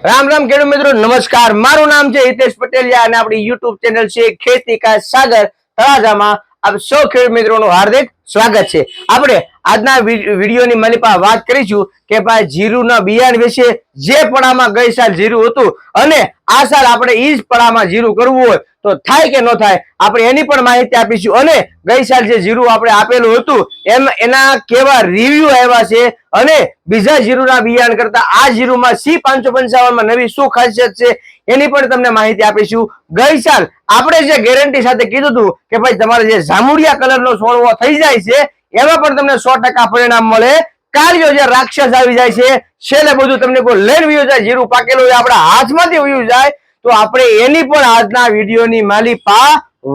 રામ રામ ખેડૂત મિત્રો, નમસ્કાર. મારું નામ છે હિતેશ પટેલિયા અને આપણી યુટ્યુબ ચેનલ છે ખેતી કા સાગર તળાજામાં આપ સૌ ખેડૂત મિત્રોનું હાર્દિક સ્વાગત છે. આપણે આજના વિડીયોની મને વાત કરીશું કે ભાઈ જીરુના બિયારણ વિશે જે પડામાં ગઈ સાલ જીરું હતું અને આ સાલ આપણે ઈ જ પડામાં જીરું કરવું હોય તો થાય કે ન થાય આપણે એની પણ માહિતી આપીશું અને ગઈ સાલ જે જીરું આપણે આપેલું હતું એમ એના કેવા રિવ્યુ આવ્યા છે અને બીજા જીરુના બિયારણ કરતા આ જીરુમાં સી પાંચસો પંચાવનમાં નવી શું ખાસિયત છે એની પણ તમને માહિતી આપીશું. ગઈ સાલ આપણે જે ગેરંટી સાથે કીધું હતું કે ભાઈ તમારે જે જામુડિયા કલરનો છોડવો થઈ જાય છે, એમાં પણ તમને સો પરિણામ મળે. કાર્યો જે રાક્ષસ આવી જાય છે, છેલ્લે બધું તમને કોઈ લેન વ્યુ જાય, જીરું પાકેલું હોય, આપણા હાથમાંથી વ્યુ જાય, તો આપણે એની પણ આજના વિડીયોની માલિપા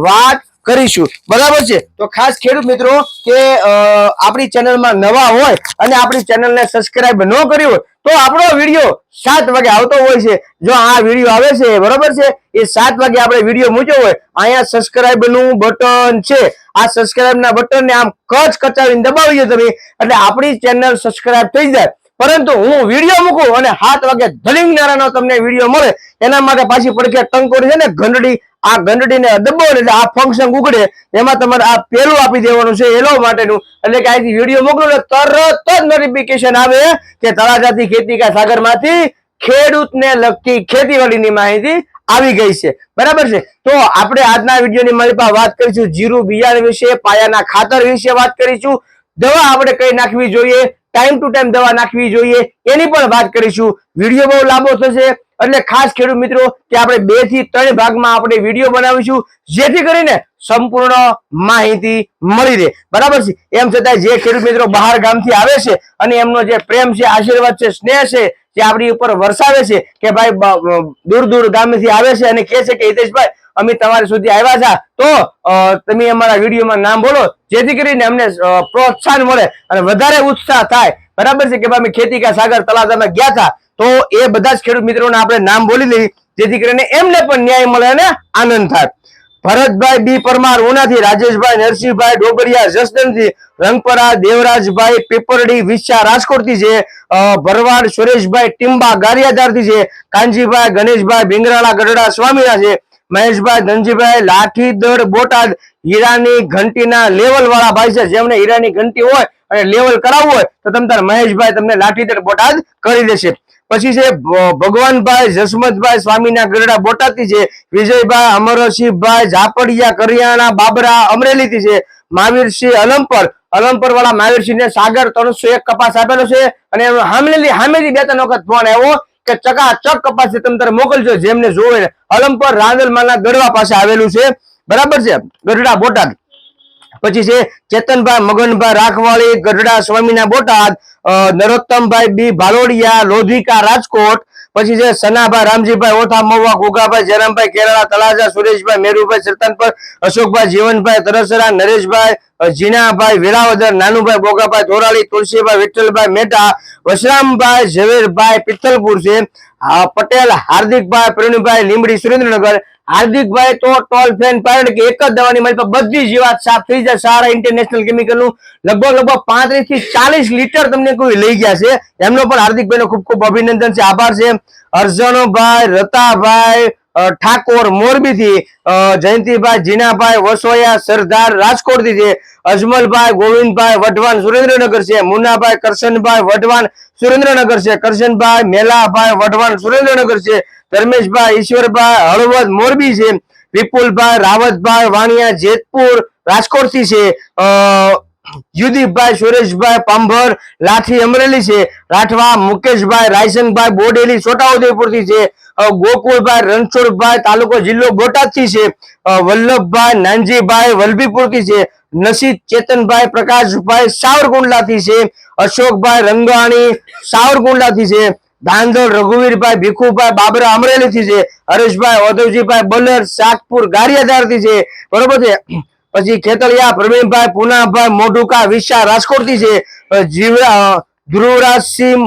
વાત કરીશું. બરાબર છે? તો ખાસ ખેડૂત મિત્રો કે આપણી ચેનલમાં નવા હોય અને આપણી ચેનલને સબસ્ક્રાઇબ ન કરી હોય તો આપણો વીડિયો સાત વાગે આવતો હોય છે. જો આ વીડિયો આવે છે, બરોબર છે? એ સાત વાગે આપણે વીડિયો મૂક્યો હોય, અહીંયા સબસ્ક્રાઇબનું બટન છે. આ સબસ્ક્રાઇબ ના બટન ને આમ કચ કચાવીને દબાવીએ તમે. એટલે આપણી ચેનલ સબસ્ક્રાઇબ થઈ જાય. પરંતુ હું વીડિયો મૂકું અને સાત વાગે ધલિંગ નારાનો તમને વીડિયો મળે. એના માટે પાછી પડખે ટંકોરી છે ને, ઘંટડી આ ઘંટડીને દબો એટલે આ ફંક્શન ઉગડે એમાં તમારે આ પેલું આપી દેવાનું છે એલો માટેનું. એટલે કે અહીંથી વીડિયો મોકલો ને તરત જ નોટિફિકેશન આવે કે તળાજાથી ખેતી કા સાગરમાંથી ખેડૂતને લગતી ખેતીવાડીની માહિતી આવી ગઈ છે. બરાબર છે? તો આપણે આજના વિડીયોની મારી પાસે વાત કરીશું જીરું બિયારણ વિશે, પાયાના ખાતર વિશે વાત કરીશું. દવા આપણે કઈ નાખવી જોઈએ? ટાઈમ ટુ ટાઈમ દવા નાખવી જોઈએ. એની પણ વાત કરીશું. વીડિયો બહુ લાંબો થશે. એટલે ખાસ ખેડૂત મિત્રો કે આપણે બેથી ત્રણ ભાગમાં આપણે વીડિયો બનાવીશું, જેથી કરીને સંપૂર્ણ માહિતી મળી રહે. બરાબર છે? એમ છતાં જે ખેડૂત મિત્રો બહાર ગામથી આવે છે અને એમનો જે પ્રેમ છે, આશીર્વાદ છે, સ્નેહ છે, જે આપણી ઉપર વરસાવે છે કે ભાઈ દૂર દૂર ગામેથી આવે છે અને કહે છે કે, હિતેશભાઈ, અમે તમારી સુધી આવ્યા છે. તો તમે અમારા વિડીયોમાં નામ બોલો, જેથી કરીને અમને પ્રોત્સાહન મળે અને વધારે ઉત્સાહ થાય. બરાબર છે કે ભાઈ અમે ખેતી કા સાગર તળાજામાં ગયા હતા તો એ બધા જ ખેડૂત મિત્રોને આપણે નામ બોલી લઈએ જેથી કરીને એમને પણ ન્યાય મળે અને આનંદ થાય. ભરતભાઈ બી પરમાર, ઉનાથી રાજેશભાઈ, નરસિંહભાઈ ડોબરિયા જસદનથી રંગપરા, દેવરાજભાઈ પીપરડી વિશા રાજકોટથી છે ભરવાડ, સુરેશભાઈ ટીમ્બા ગારિયાધારથી છે, કાનજીભાઈ, ગણેશભાઈ ભીંગરાળા, ગઢડા, સ્વામીના છે, મહેશભાઈ ધનજીભાઈ, લાઠીદળ, બોટાદ, હીરાની ઘંટીના લેવલ વાળા ભાઈ છે, જેમને હીરાની ઘંટી હોય અને લેવલ કરાવવું હોય, તો તમ તાર મહેશભાઈ તમને લાઠીદળ, બોટાદ કરી દેશે. પછી છે ભગવાનભાઈ જસમતભાઈ સ્વામીના ગરડા બોટાદથી છે, વિજયભાઈ, અમરસિંહભાઈ, ઝાપડિયા, કરિયાણા, બાબરા, અમરેલીથી છે, મહાવીરસિંહ અલમપર અલમપર વાળા મહાવીરસિંહ ને સાગર ત્રણસો એક કપાસ આપેલો છે અને હામેલી હામેલી બે ત્રણ વખત ફોન આવ્યો કે ચકાચક કપાસ છે, તમે તારે મોકલજો, જેમને જોવે અલમપર રાંદલમાના ગરવા પાસે આવેલું છે. બરાબર છે? ગઢડા બોટાદ. પછી છે ચેતનભાઈ મગનભાઈ રાખવાળી, ગઢડા, સ્વામીના બોટાદ નરોત્તમભાઈ બી ભાલોડિયા, લોધિકા, રાજકોટ, પછી છે સનાભાઈ રામજીભાઈ, ઓથા, મહુવા, ઘોઘાભાઈ, જયરામભાઈ કેરાળા તળાજા, સુરેશભાઈ, મેરુભાઈ, સરતાનપર, અશોકભાઈ, જીવનભાઈ, તરસરા, નરેશભાઈ જીનાભાઈ, વેરાવદર, નાનુભાઈ, બોગાભાઈ, ધોરાળી, તુલસીભાઈ, વિઠ્ઠલભાઈ, મેટા, વશરામભાઈ, ઝવેરભાઈ, પિત્તલપુર છે. પટેલ, હાર્દિકભાઈ, પ્રવીણભાઈ લીમડી સુરેન્દ્રનગર હાર્દિકભાઈ તો ટોલ ફેન પાડે કે એક જ દવાની મારી પાસે બધી જીવાત સાફ થઈ જાય. સારા ઇન્ટરનેશનલ કેમિકલનું લગભગ લગભગ પાંત્રીસથી ચાલીસ લીટર તમને કોઈ લઈ ગયા છે. એમનો પણ હાર્દિકભાઈ નો ખૂબ ખૂબ અભિનંદન છે. આભાર છે અર્જણભાઈ રતાભાઈ ઠાકોર મોરબીથી જયંતિભાઈ જીનાભાઈ વસોયા, સરદાર રાજકોટથી છે, અજમલભાઈ ગોવિંદભાઈ વઢવાન સુરેન્દ્રનગર છે, મુન્નાભાઈ કરશનભાઈ વઢવાન સુરેન્દ્રનગર છે, કરશનભાઈ મેલાભાઈ વઢવાન સુરેન્દ્રનગર છે, ધર્મેશભાઈ ઈશ્વરભાઈ હળવદ મોરબી છે, વિપુલભાઈ રાવતભાઈ વાણિયા જેતપુર રાજકોટથી છે યુદીપભાઈ સુરેશભાઈ પંભર લાઠી અમરેલી છે. રાઠવા મુકેશભાઈ રાયસનભાઈ બોડેલી છોટાઉદેપુરથી છે. અ, ગોકુળભાઈ રણછોડભાઈ તાલુકો જિલ્લો બોટાદથી છે. વલ્લભભાઈ નાનજીભાઈ વલભીપુરથી છે. નસીદ ચેતનભાઈ પ્રકાશભાઈ સાવરકુંડલાથી છે. અશોકભાઈ રંગાણી સાવરકુંડલાથી છે. ધાંધલ રઘુવીરભાઈ ભીખુભાઈ બાબરા અમરેલી થી છે. હરેશભાઈ ઓધવજીભાઈ બલર સાતપુર ગારિયાધારથી છે. બરોબર છે? પછી ખેતલિયા પ્રવીણભાઈ, પુનાભાઈ, મોઢુકા, વિશા, રાજકોટથી છે. જીવરા ધ્રુવરાજસિંહ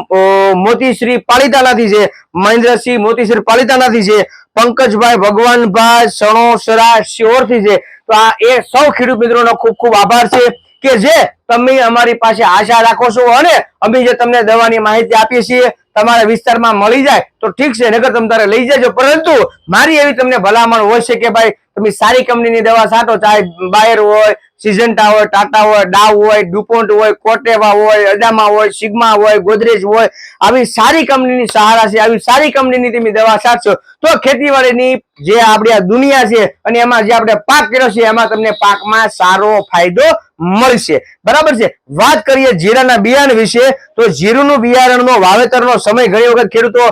મોતીશ્રી પાલિતાણાથી છે. મહેન્દ્રસિંહ મોતીશ્રી પાલિતાણાથી છે. પંકજભાઈ, ભગવાનભાઈ સણોસરા શિહોરથી છે. તો આ એ સૌ ખેડૂત મિત્રોનો ખૂબ ખૂબ આભાર છે કે જે તમે અમારી પાસે આશા રાખો છો અને અમે જે તમને દવાની માહિતી આપીએ છીએ તમારા વિસ્તારમાં મળી જાય તો ઠીક છે નગર તમે તારે લઈ જજો. પરંતુ મારી એવી તમને ભલામણ હોય છે કે ભાઈ, તમે સારી કંપનીની દવા સાટો ચાહે બાયર હોય, સિઝન્ટા હોય, ટાટા હોય ડાવ હોય, ડુપોન્ટ હોય, કોટેવા હોય અડામા હોય, સિગ્મા હોય, ગોદરેજ હોય, આવી સારી કંપનીની સહારા છે, આવી સારી કંપનીની તમે દવા છાંટશો, તો ખેતીવાડીની જે આપણી આ દુનિયા છે અને એમાં જે આપણે પાક કર્યો છે, એમાં તમને પાકમાં સારો ફાયદો મળશે. બરાબર છે? વાત કરીએ જીરાના બિયારણ વિશે, તો જીરુનું બિયારણનો વાવેતરનો સમય ઘણી વખત ખેડૂતો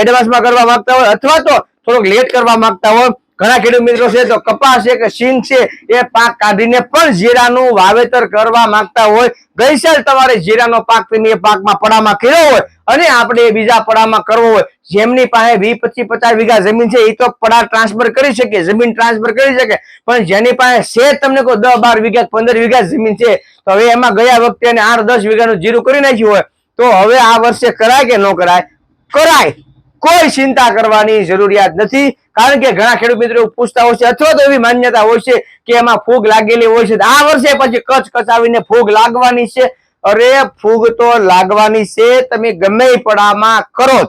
એડવાન્સમાં કરવા માંગતા હોય અથવા તો થોડોક લેટ કરવા માંગતા હોય. ઘણા ખેડૂત મિત્રો છે, તો કપાસ છે કે સિંગ છે, એ પાક કાઢીને પણ જીરાનું વાવેતર કરવા માંગતા હોય. ગઈ સાલ તમારે જીરાનો પાક તમે એ પાકમાં પડામાં કર્યો હોય અને આપણે બીજા પડામાં કરવો હોય, જેમની પાસે વીસ, પચીસ, પચાસ વીઘા જમીન છે, એ તો પડા ટ્રાન્સફર કરી શકે, જમીન ટ્રાન્સફર કરી શકે, પણ જેની પાસે છે તમને કોઈ દસ, બાર વીઘા પંદર વીઘા જમીન છે, તો હવે એમાં ગયા વખતે એને આઠ, દસ વીઘાનું જીરું કરી નાખ્યું હોય, તો હવે આ વર્ષે કરાય કે ન કરાય? કરાય. કોઈ ચિંતા કરવાની જરૂરિયાત નથી, કારણ કે ઘણા ખેડૂત મિત્રો પૂછતા હોય છે, અથવા તો એવી માન્યતા હોય છે કે એમાં ફૂગ લાગેલી હોય છે આ વર્ષે પછી કચ્છ કચાવીને ફૂગ લાગવાની છે અરે ફૂગ તો લાગવાની છે, તમે ગમે પડામાં કરો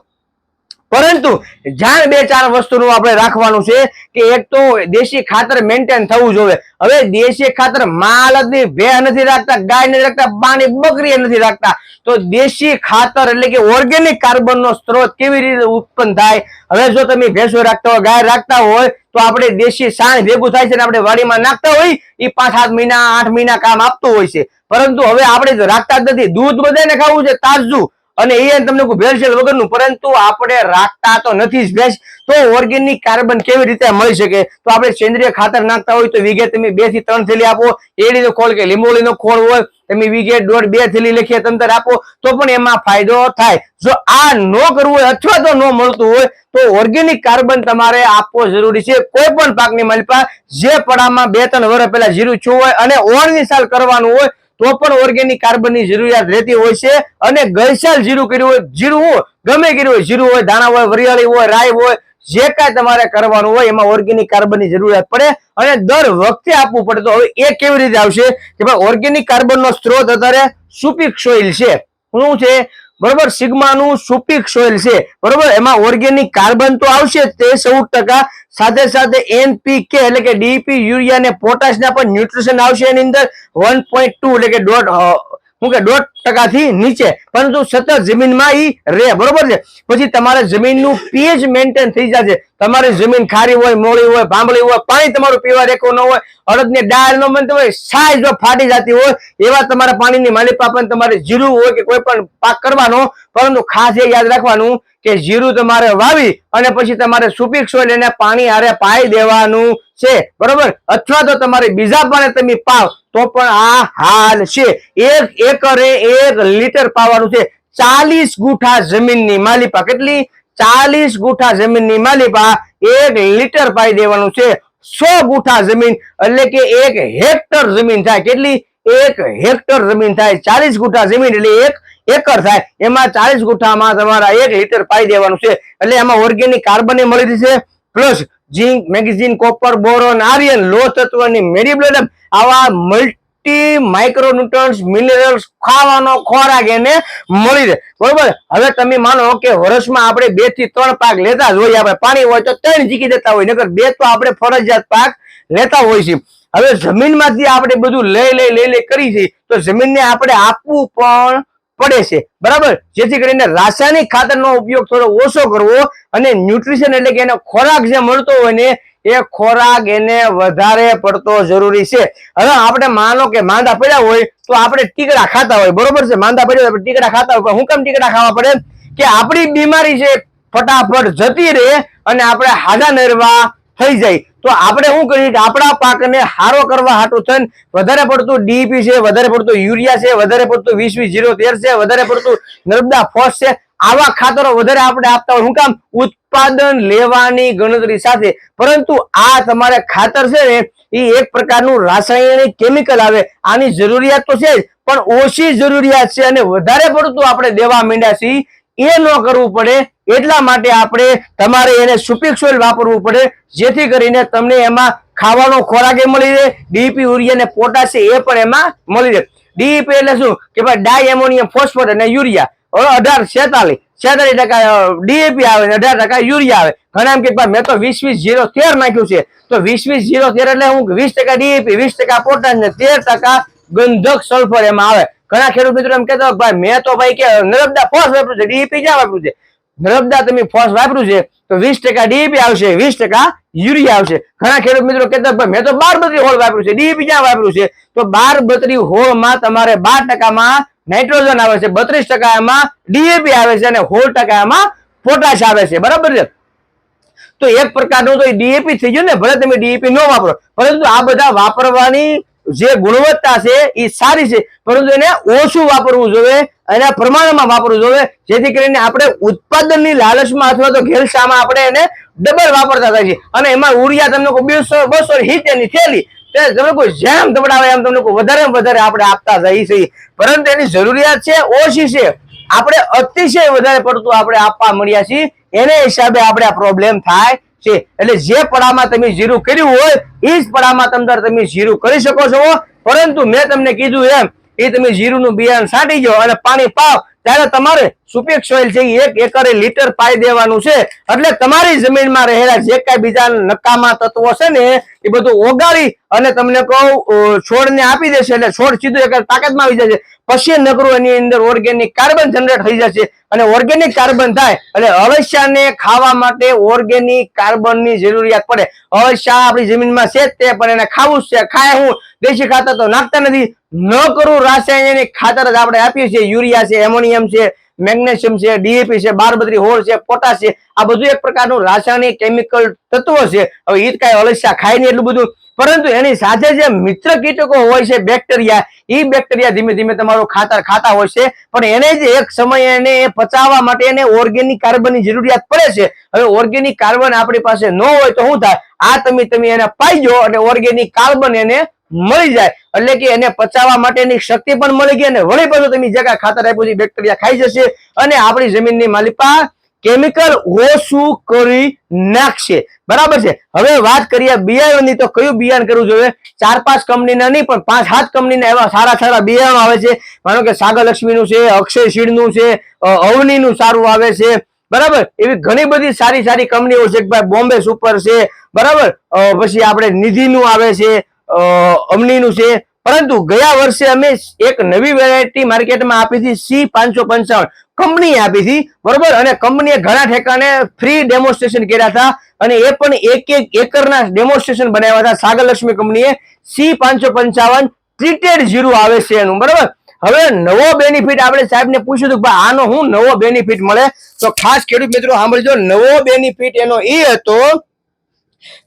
પરંતુ જાણ બે ચાર વસ્તુનું આપણે રાખવાનું છે કે એક તો દેશી ખાતર મેન્ટેન થવું જોઈએ. હવે દેશી ખાતર માલ જ નહીં ભે નથી રાખતા, ગાય નથી રાખતા, પાણી બકરી નથી રાખતા. તો દેશી ખાતર એટલે કે ઓર્ગેનિક કાર્બન નો સ્ત્રોત કેવી રીતે ઉત્પન્ન થાય? હવે જો તમે ભેંસો રાખતા હોય, ગાય રાખતા હોય તો આપણે દેશી સાણ ભેગું થાય છે ને આપણે વાડીમાં નાખતા હોય એ પાંચ, સાત મહિના, આઠ મહિના કામ આપતું હોય છે. પરંતુ હવે આપણે રાખતા જ નથી. દૂધ બધાને ખાવું છે, તાજું. અને એ તમને ભેળસેળ વગરનું, પરંતુ આપણે રાખતા તો નથી જ ભેંસ. તો ઓર્ગેનિક કાર્બન કેવી રીતે મળી શકે? તો આપણે સેન્દ્રિય ખાતર નાખતા હોય તો વીઘે તમે બેથી ત્રણ થેલી આપો. એડીનો ખોળ કે લીંબોળીનો ખોળ હોય તમે વીઘે દોઢ બે થેલી લખીએ તંતર આપો, તો પણ એમાં ફાયદો થાય. જો આ ન કરવું હોય અથવા તો ન મળતું હોય, તો ઓર્ગેનિક કાર્બન તમારે આપવો જરૂરી છે. કોઈ પણ પાકની માલિપા, જે પડામાં બે ત્રણ વર્ષ પહેલા જીરું છું હોય અને ઓળની સાલ કરવાનું હોય, તો પણ ઓર્ગેનિક કાર્બનની જરૂરિયાત રહેતી હોય છે. અને ગઈ સાલ જીરું કર્યું હોય, જીરું હોય ગમે કર્યું હોય, જીરું હોય દાણા હોય, વરિયાળી હોય રાય હોય જે કાંઈ તમારે કરવાનું હોય એમાં ઓર્ગેનિક કાર્બનની જરૂરિયાત પડે અને દર વખતે આપવું પડે તો હવે એ કેવી રીતે આવશે કે ભાઈ ઓર્ગેનિક કાર્બનનો સ્ત્રોત અત્યારે સુપિક સોઇલ છે. શું છે? બરોબર, સિગ્માનું સુપિક સોઇલ છે. બરોબર, એમાં ઓર્ગેનિક કાર્બન તો આવશે તે ચૌદ ટકા. સાથે સાથે એનપીકે એટલે કે ડીપી યુરિયા ને પોટાશ ના પણ ન્યુટ્રિશન આવશે એની અંદર. વન પોઈન્ટ ટુ એટલે કે દોઢ કે દોઢ ટકાથી નીચે, પરંતુ સતત જમીનમાં ઈ રહે, બરોબર છે? પછી તમારે જમીનનું પીએચ મેન્ટેન થઈ જશે. તમારી જમીન ખારી હોય મોળી હોય, ભાંભળી હોય, પાણી તમારું પીવા રેકો ન હોય, અડદની ડાળ ન બનતી હોય સાય જો ફાટી જતી હોય, એવા તમારા પાણીની માલિપા પણ તમારે જીરું હોય કે કોઈ પણ પાક કરવાનો, પરંતુ ખાસ એ યાદ રાખવાનું કે જીરું તમારે વાવી અને પછી તમારે સુપીક સોઈલ એને પાણી હારે પાઈ દેવાનું છે, બરોબર? અથવા તો તમારે બીજા પણ તમે પાવ તો પણ આ હાલ છે. એક એકરે એક લીટર પાવાનું છે. ચાલીસ ગુઠા જમીનની માલિપા કેટલી? ચાલીસ ગુઠા જમીનની માલિપા એક લીટર પાઈ દેવાનું છે. સો ગુઠા જમીન એટલે કે એક હેક્ટર જમીન થાય. કેટલી? એક હેક્ટર જમીન થાય. ચાલીસ ગુઠા જમીન એટલે એક એકર થાય. એમાં ચાલીસ ગુઠામાં તમારા એક લીટર પાઈ દેવાનું છે. એટલે એમાં ઓર્ગેનિક કાર્બન મળી જશે. Plus zinc magnesium copper boron iron લો તત્વની મેડિબ્લેડમ આવા મલ્ટી માઇક્રોન્યુટ્રન્સ મિનરલ્સ ખાવાનો ખોરાક એને મળી રહે. બરોબર? હવે તમે માનો કે વર્ષમાં આપણે બેથી ત્રણ પાક લેતા જ હોઈએ, આપણે પાણી હોય તો ત્રણ જીકી દેતા હોય નકર બે તો આપણે ફરજિયાત પાક લેતા હોય છે હવે જમીનમાંથી આપણે બધું લઈ લઈ લઈ લઈ કરી છે, તો જમીનને આપણે આપવું પણ પડે છે. બરાબર? જેથી કરીને રાસાયણિક ખાતરનો ઉપયોગ થોડો ઓછો કરવો અને ન્યુટ્રિશન એટલે કે એનો ખોરાક જે મળતો હોય ને, એ ખોરાક એને વધારે પડતો જરૂરી છે. હવે આપણે માનો કે માંદા પડ્યા હોય, તો આપણે ટીકડા ખાતા હોય. બરોબર છે? માંદા પડ્યા હોય ટીકડા ખાતા હોય. હું કેમ ટીકડા ખાવા પડે? કે આપણી બીમારી છે ફટાફટ જતી રહે અને આપણે હાજા નરવા થઈ જાય. તો આપણે શું કરીએ કે આપણા પાકને હારો કરવા હાટું થઈને વધારે પડતું ડીપી છે, વધારે પડતું યુરિયા છે, વધારે પડતું વીસ વીસ જીરો તેર છે, વધારે પડતું નર્મદા ફોસ છે, આવા ખાતરો વધારે આપણે આપતા હોય. શું કામ? ઉત્પાદન લેવાની ગણતરી સાથે. પરંતુ આ તમારે ખાતર છે ને, એ એક પ્રકારનું રાસાયણિક કેમિકલ આવે. આની જરૂરિયાત તો છે જ, પણ ઓછી જરૂરિયાત છે અને વધારે પડતું આપણે દેવા માંડ્યા છીએ એ ન કરવું પડે, એટલા માટે આપણે તમારે એને સુપિક સોઇલ વાપરવું પડે, જેથી કરીને તમને એમાં ખાવાનો ખોરાક એ મળી રહે, ડીપી, યુરિયા અને પોટાશ એ પણ એમાં મળી રહે. ડીપી એટલે શું? કે ભાઈ ડાય એમોનિયમ ફોસ્ફેટ અને યુરિયા. હવે અઢાર, છેતાલીસ. છેતાલીસ ટકા ડીએપી આવે ને અઢાર ટકા યુરિયા આવે. ઘણા એમ કે મેં તો વીસ વીસ જીરો તેર નાખ્યું છે. તો વીસ વીસ જીરો તેર એટલે હું વીસ ટકા ડીએપી, વીસ ટકા પોટાશ ને તેર ટકા ગંધક સલ્ફર એમાં આવે. ઘણા ખેડૂત મિત્રો એમ કહેતા ભાઈ, મેં તો ભાઈ કે નર્મદા ફોસ વાપર્યું છે ડીપી ક્યાં વાપર્યું છે? નર્મદા તમે ફોસ વાપર્યું છે, તો વીસ ટકા ડીએપી આવશે, વીસ ટકા યુરિયા આવશે. ઘણા ખેડૂત મિત્રો કહેતા ભાઈ, મેં તો બાર બત્રી હોળ વાપર્યું છે ડીપી ક્યાં વાપર્યું છે? તો બાર બત્રી હોળમાં તમારે બાર ટકામાં નાઇટ્રોજન આવે છે, બત્રીસ ટકા એમાં ડીએપી આવે છે અને હોળ ટકા એમાં પોટાશ આવે છે. બરાબર છે? તો એક પ્રકારનું તો ડીએપી થઈ ગયું ને, ભલે તમે ડીએપી ન વાપરો, પરંતુ આ બધા વાપરવાની જે ગુણવત્તા છે એ સારી છે, પરંતુ એને ઓછું વાપરવું જોઈએ, એના પ્રમાણમાં વાપરવું જોઈએ, જેથી કરીને આપણે ઉત્પાદનની લાલચમાં અથવા તો ઘેલસામાં આપણે એને ડબલ વાપરતા થાય છે અને એમાં ઉરિયા તમને કોઈ બસો બસો હિતેરની થેલી તમે કોઈ જેમ દબડાવે એમ તમને કોઈ વધારે વધારે આપણે આપતા જઈએ છીએ. પરંતુ એની જરૂરિયાત છે, ઓછી છે. આપણે અતિશય વધારે પડતું આપણે આપવા મળ્યા છીએ. એને હિસાબે આપણે આ પ્રોબ્લેમ થાય. છે. એટલે જે પડામાં તમે જીરું કર્યું હોય એ જ પડામાં તમતાર તમે જીરું કરી શકો છો. પરંતુ મેં તમને કીધું એમ એ તમે જીરુંનું બિયારણ છાંટી જાઓ અને પાણી પાવ ત્યારે તમારે સુપેક્ષ સોઇલ છે એક એકરે લીટર પાઈ દેવાનું છે. એટલે તમારી જમીનમાં રહેલા જે કાંઈ બીજા નકામા તત્વો છે ને એ બધું ઓગાળી અને તમને કહું છોડને આપી દેશે. એટલે છોડ સીધું એક તાકાતમાં આવી જશે. પછી નકરું એની અંદર ઓર્ગેનિક કાર્બન જનરેટ થઈ જશે. અને ઓર્ગેનિક કાર્બન થાય, એટલે અળસિયાને ખાવા માટે ઓર્ગેનિક કાર્બનની જરૂરિયાત પડે. અળસિયા આપણી જમીનમાં છે તે, પણ એને ખાવું છે. ખાય હું, દેશી ખાતર તો નાખતા નથી. ન કરવું રાસાયણિક ખાતર જ આપણે આપીએ છીએ. યુરિયા છે, એમોનિયમ છે, મેગ્નેશિયમ છે, ડીએપી છે, બારબત્રી, હોળ છે, પોટાશ છે. આ બધું એક પ્રકારનું રાસાયણિક કેમિકલ તત્વો છે. હવે જ કાંઈ અળસિયા ખાય નહીં એટલું બધું. પરંતુ એની સાથે જે મિત્ર કીટકો હોય છે બેક્ટેરિયા એ બેક્ટેરિયા ધીમે ધીમે તમારું ખાતર ખાતા હોય છે. પણ એને જ એક સમયે એને પચાવવા માટે એને ઓર્ગેનિક કાર્બનની જરૂરિયાત પડે છે. હવે ઓર્ગેનિક કાર્બન આપણી પાસે ન હોય તો શું થાય? આ તમે તમે એને પાઈ જો અને ઓર્ગેનિક કાર્બન એને મળી જાય. એટલે કે એને પચાવવા માટેની શક્તિ પણ મળી ગઈ અને વળી પાછું તમે જે ખાતર આપ્યું છે બેક્ટેરિયા ખાઈ જશે. અને આપણી જમીનની માલિપા કેમિકલ ઓછું કરી નાખશે. બરાબર છે? હવે વાત કરીએ બિયારણની, તો કયું બિયારણ કરવું જોઈએ? ચાર પાંચ કંપનીના નહીં, પણ પાંચ સાત કંપનીના એવા સારા સારા બિયારણો આવે છે. માનો કે સાગરલક્ષ્મીનું છે, અક્ષય સીડનું છે અવનીનું સારું આવે છે. બરાબર? એવી ઘણી બધી સારી સારી કંપનીઓ છે. ભાઈ બોમ્બે સુપર છે. બરાબર? પછી આપણે નિધિનું આવે છે. અમનીનું છે. પરંતુ ગયા વર્ષે અમે એક નવી વેરાયટી માર્કેટમાં આપી હતી સી પાંચસો પંચાવન. કંપનીએ આપી હતી, બરોબર? અને કંપનીએ ઘણા ઠેકાણે ફ્રી ડેમોન્સ્ટ્રેશન કર્યા હતા અને એ પણ એક એક એકરના ડેમોન્સ્ટ્રેશન બનાવ્યા હતા. સાગરલક્ષ્મી કંપનીએ સી પાંચસો પંચાવન ટ્રીટેડ જીરું આવે છે એનું, બરાબર? હવે નવો બેનિફિટ આપણે સાહેબને પૂછ્યું હતું ભાઈ, આનો હું નવો બેનિફિટ મળે? તો ખાસ ખેડૂત મિત્રો સાંભળજો, નવો બેનિફિટ એનો એ હતો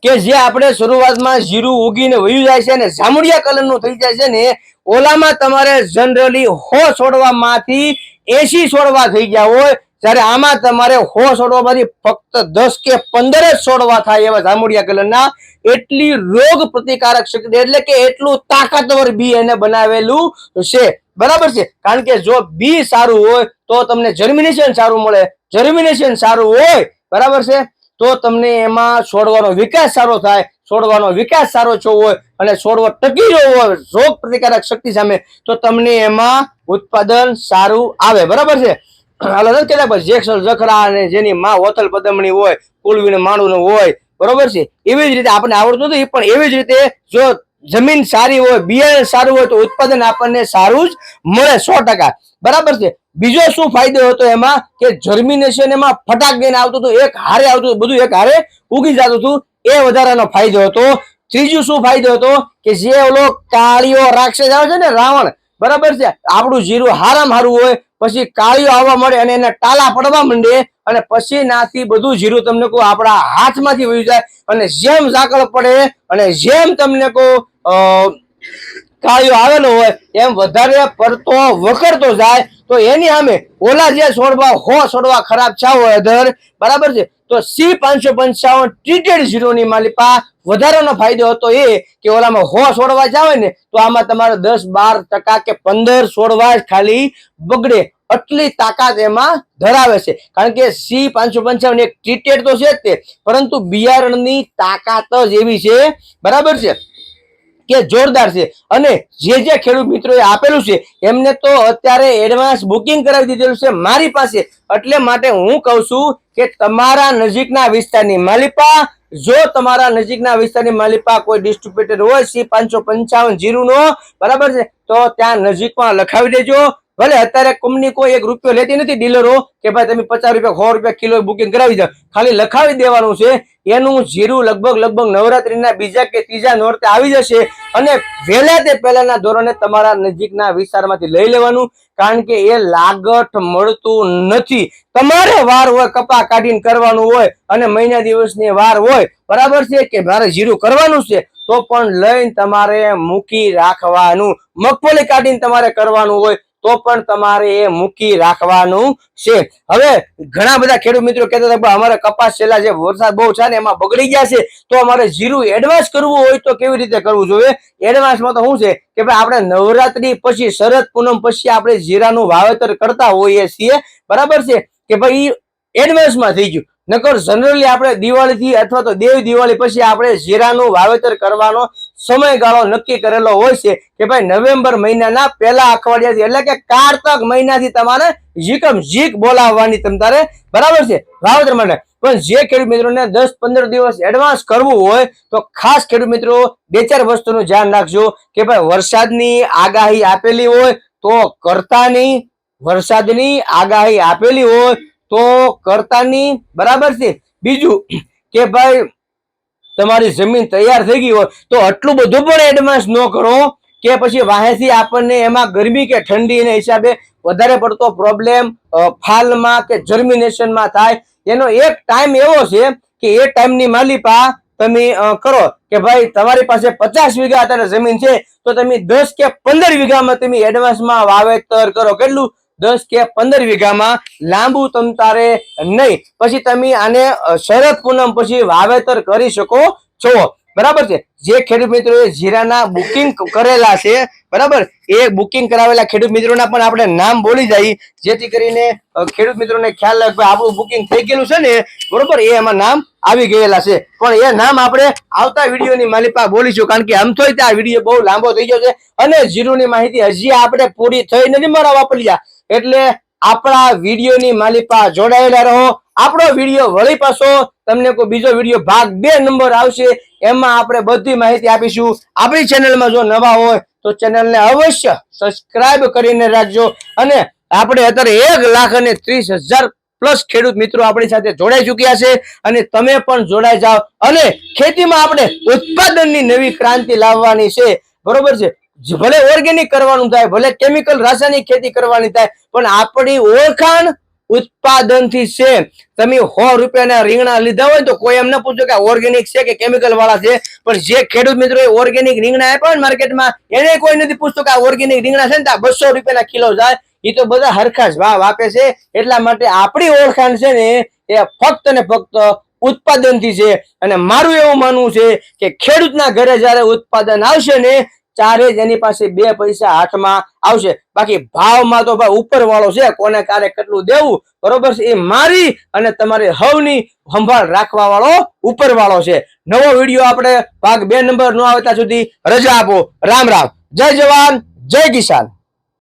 કે જે આપણે શરૂઆતમાં જીરું ઉગીને વયું જાય છે અને જામુડિયા કલરનું થઈ જાય છે ને, ઓલામાં તમારે જનરલી હો છોડવામાંથી એસી છોડવા થઈ ગયા હોય, જ્યારે આમાં તમારે હો છોડવામાંથી ફક્ત દસ કે પંદર જ છોડવા થાય એવા જામુડિયા કલરના, એટલી રોગ પ્રતિકારક શક્તિ એટલે કે એટલું તાકાતવર બી એને બનાવેલું છે. બરાબર છે? કારણ કે જો બી સારું હોય, તો તમને જર્મિનેશન સારું મળે. જર્મિનેશન સારું હોય, બરાબર છે? તો તમને એમાં છોડવાનો વિકાસ સારો થાય, છોડવાનો વિકાસ સારો છો હોય અને છોડવો ટકી રહ્યો હોય, રોગ પ્રતિકારક શક્તિ સામે, તો તમને એમાં ઉત્પાદન સારું આવે. બરાબર છે? હાલો નથી કહેતા જેક્સલ જખરા અને જેની માં હોથલ પદમણી હોય, કુલવીને માણું હોય. બરોબર છે? એવી જ રીતે આપણને આવડતું નથી, પણ એવી જ રીતે જો જમીન સારી હોય, બિયારણ સારું હોય તો ઉત્પાદન આપણને સારું જ મળે સો ટકા. બરાબર છે? બીજો શું ફાયદો હતો એમાં કે જર્મિનેશન એમાં ફટાક દઈને આવતું હતું, એક હારે આવતું હતું, બધું એક હારે ઉગી જતું હતું. એ વધારાનો ફાયદો હતો. ત્રીજું શું ફાયદો હતો કે જે ઓલો કાળીઓ રાક્ષસ આવે છે ને રાવણ બરાબર છે? આપણું જીરું હારામ હારું હોય, પછી કાળીઓ આવવા મળે અને એને ટાલા પડવા માંડે અને પછી નાથી બધું જીરું તમને કહું આપણા હાથમાંથી વહી જાય અને જેમ ઝાકળ પડે અને જેમ તમને કહું અ, આવેલો હોય એમ વધારે પડતો વખરતો જાય તો એની સામે ઓલા જે છોડવા હો છોડવા ખરાબ છા હોય અધર બરાબર છે? તો સી પાંચસો પંચાવન ટ્રીટેડ ઝીરોની માલિપા વધારાનો ફાયદો હતો એ કે ઓલામાં હો છોડવા જાવે ને તો આમાં તમારે દસ બાર ટકા કે પંદર છોડવા જ ખાલી બગડે આટલી તાકાત એમાં ધરાવે છે. કારણ કે સી પાંચસો પંચાવન એક ટ્રીટેડ તો છે જ તે પરંતુ બિયારણની તાકાત જ એવી છે. બરાબર છે? કે જોરદાર છે. અને જે જે ખેડૂત મિત્રોએ આપેલું છે, એમને તો અત્યારે એડવાન્સ બુકિંગ કરાવી દીધેલું છે મારી પાસે. એટલે માટે હું કહું છું કે તમારા નજીકના વિસ્તારની માલિપા, જો તમારા નજીકના વિસ્તારની માલિપા કોઈ ડિસ્ટ્રીબ્યુટર હોય સી પાંચસો પંચાવન જીરુનો, બરાબર છે, તો ત્યાં નજીકમાં લખાવી દેજો. ભલે અત્યારે કંપની કોઈ એક રૂપિયો લેતી નથી ડીલરો કે ભાઈ તમે પચાસ રૂપિયા, સો રૂપિયા કિલો બુકિંગ કરાવી જાઓ. ખાલી લખાવી દેવાનું છે, એનું જીરું લગભગ લગભગ નવરાત્રીના બીજા કે ત્રીજા નોરતે આવી જશે અને વહેલા તે પહેલાના ધોરણે તમારા નજીકના વિસ્તારમાંથી લઈ લેવાનું, કારણ કે એ લાગઠ મળતું નથી. તમારે વાર હોય, કપા કાઢીને કરવાનું હોય અને મહિના દિવસની વાર હોય, બરાબર છે કે મારે જીરું કરવાનું છે, તો પણ લઈને તમારે મૂકી રાખવાનું. મગફળી કાઢીને તમારે કરવાનું હોય તો પણ તમારે એ મૂકી રાખવાનું છે. હવે ઘણા બધા ખેડૂત મિત્રો કહેતા હતા અમારે કપાસ છેલ્લા જે વરસાદ બહુ છે ને એમાં બગડી ગયા છે, તો અમારે જીરું એડવાન્સ કરવું હોય તો કેવી રીતે કરવું જોઈએ? એડવાન્સમાં તો શું છે કે ભાઈ આપણે નવરાત્રી પછી શરદ પૂનમ પછી આપણે જીરાનું વાવેતર કરતા હોઈએ છીએ. બરાબર છે? કે ભાઈ એડવાન્સમાં થઈ ગયું. નકર જનરલી આપણે દિવાળીથી અથવા તો દેવ દિવાળી પછી આપણે જીરાનું વાવેતર કરવાનો સમયગાળો નક્કી કરેલો હોય છે કે ભાઈ નવેમ્બર મહિનાના પહેલા અઠવાડિયાથી, એટલે કે કારતક મહિનાથી તમારે જીકમ જીક બોલાવવાની તમારે બરાબર છે. વાવેતર માટે. પણ જે ખેડૂત મિત્રોને દસ પંદર દિવસ એડવાન્સ કરવું હોય, તો ખાસ ખેડૂત મિત્રો બે ચાર વસ્તુનું ધ્યાન રાખજો કે ભાઈ વરસાદની આગાહી આપેલી હોય, તો કરતાની વરસાદની આગાહી આપેલી હોય, તો કરતાની બરાબર છે. બીજું કે ભાઈ તમારી જમીન તૈયાર થઈ ગઈ હોય તો આટલું બધું પણ એડવાન્સ ન કરો. કે પછી વાહેથી આપણને એમાં ગરમી કે ઠંડીના હિસાબે વધારે પડતો પ્રોબ્લેમ ફાલમાં કે જર્મિનેશનમાં થાય. એનો એક ટાઈમ એવો છે કે એ ટાઈમની માલિપા તમે કરો કે ભાઈ તમારી પાસે પચાસ વીઘા અત્યારે જમીન છે તો તમે દસ કે પંદર વીઘામાં તમે એડવાન્સમાં વાવેતર કરો. કેટલું? દસ કે પંદર વીઘામાં લાંબુ તમ તારે નહીં. પછી તમે આને શરદ પૂનમ પછી વાવેતર કરી શકો છો. બરાબર છે? જે ખેડૂત મિત્રોએ જીરાના બુકિંગ કરેલા છે, બરાબર? એ બુકિંગ કરાવેલા ખેડૂત મિત્રોના પણ આપણે નામ બોલી જાય. જેથી કરીને ખેડૂત મિત્રોને ખ્યાલ લાગે આપણું બુકિંગ થઈ ગયેલું છે ને, બરોબર? એ એમાં નામ આવી ગયેલા છે. પણ એ નામ આપણે આવતા વિડીયોની માલિપા બોલીશું, કારણ કે આમ તો આ વીડિયો બહુ લાંબો થઈ ગયો છે. અને જીરુની માહિતી હજી આપણે પૂરી થઈ નથી. મારા વાપરી એટલે આપણા વિડીયોની માલિપા જોડાયેલા રહો. આપણો વીડિયો વળી પાછો તમને કોઈ બીજો વીડિયો ભાગ બે નંબર આવશે, એમાં આપણે બધી માહિતી આપીશું. આપણી ચેનલમાં જો નવા હોય, તો ચેનલને અવશ્ય સબસ્ક્રાઇબ કરીને રાખજો. અને આપણે અત્યારે એક લાખ અને ત્રીસ હજાર પ્લસ ખેડૂત મિત્રો આપણી સાથે જોડાઈ ચુક્યા છે. અને તમે પણ જોડાઈ જાઓ. અને ખેતીમાં આપણે ઉત્પાદનની નવી ક્રાંતિ લાવવાની છે. બરોબર છે? ભલે ઓર્ગેનિક કરવાનું થાય, ભલે કેમિકલ રાસાયણિક ખેતી કરવાની થાય, પણ આપણી ઓળખાણ ઉત્પાદનથી છે. તમે સો રૂપિયાના રીંગણા લીધા હોય તો કોઈ એમ ના પૂછો કે ઓર્ગેનિક છે કે કેમિકલ વાળા છે? પણ જે ખેડૂત મિત્રો ઓર્ગેનિક રીંગણા આપ્યા હોય માર્કેટમાં એને કોઈ નથી પૂછતો કે ઓર્ગેનિક રીંગણા છે ને આ બસો રૂપિયાના કિલો જાય. એ તો બધા હરખા જ ભાવ આપે છે. એટલા માટે આપણી ઓળખાણ છે ને એ ફક્ત ને ફક્ત ઉત્પાદનથી છે. અને મારું એવું માનવું છે કે ખેડૂતના ઘરે જ્યારે ઉત્પાદન આવશે ને ચારે જ એની પાસે બે પૈસા હાથમાં આવશે. બાકી ભાવમાં તો ભાઈ ઉપર વાળો છે, કોને ક્યારે કેટલું દેવું? બરોબર છે, એ મારી અને તમારી હવની સંભાળ રાખવા વાળો ઉપર વાળો છે. નવો વીડિયો આપણે ભાગ બે નંબર નો આવતા સુધી રજા આપો. રામ રામ. જય જવાન, જય કિસાન.